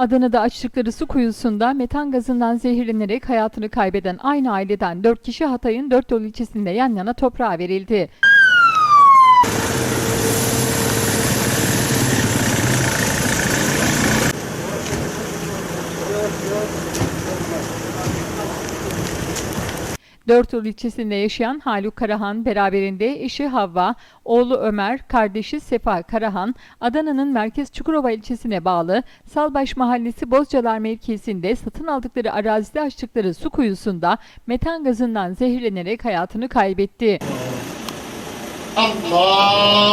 Adana'da açtıkları su kuyusunda metan gazından zehirlenerek hayatını kaybeden aynı aileden 4 kişi Hatay'ın dört yol ilçesinde yan yana toprağa verildi. Dört yol ilçesinde yaşayan Haluk Karahan beraberinde eşi Havva, oğlu Ömer, kardeşi Sefa Karahan, Adana'nın Merkez Çukurova ilçesine bağlı Salbaş Mahallesi Bozcalar mevkisinde satın aldıkları arazide açtıkları su kuyusunda metan gazından zehirlenerek hayatını kaybetti. Allahu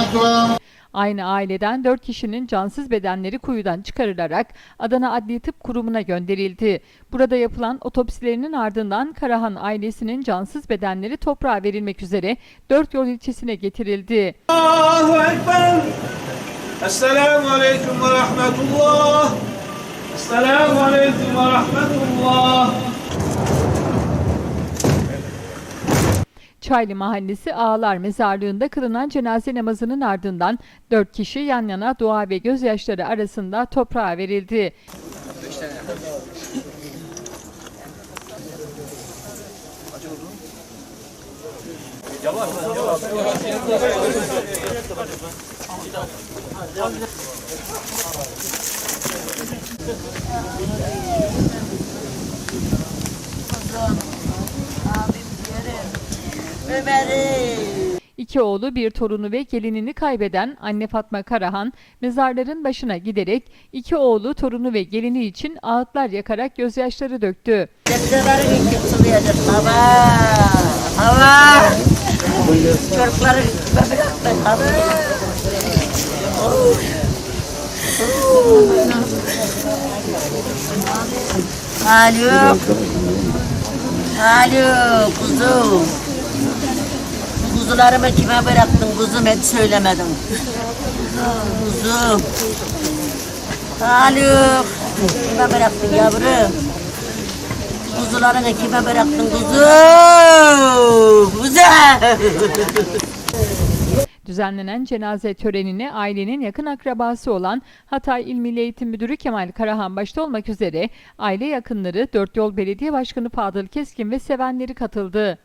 Ekber. Aynı aileden 4 kişinin cansız bedenleri kuyudan çıkarılarak Adana Adli Tıp Kurumu'na gönderildi. Burada yapılan otopsilerinin ardından Karahan ailesinin cansız bedenleri toprağa verilmek üzere 4 yol ilçesine getirildi. Allahu Ekber. Esselamu Aleyküm ve Rahmetullah. Esselamu Aleyküm ve Rahmetullah. Çaylı Mahallesi Ağlar Mezarlığı'nda kılınan cenaze namazının ardından 4 kişi yan yana dua ve gözyaşları arasında toprağa verildi. Ömer'im. İki oğlu, bir torunu ve gelinini kaybeden anne Fatma Karahan, mezarların başına giderek iki oğlu, torunu ve gelini için ağıtlar yakarak gözyaşları döktü. Sebzelerin için sulayacak. Hava. Hava. Çocukları bıraktı. Hava. Haluk. Haluk kuzum. Kuzularımı kime bıraktın kuzum hiç söylemedim. Kuzum. Haluk. Kime bıraktın yavrum? Kuzularını kime bıraktın kuzu? Kuzu! Düzenlenen cenaze törenine ailenin yakın akrabası olan Hatay İl Milli Eğitim Müdürü Kemal Karahan başta olmak üzere aile yakınları Dört Yol Belediye Başkanı Fadıl Keskin ve sevenleri katıldı.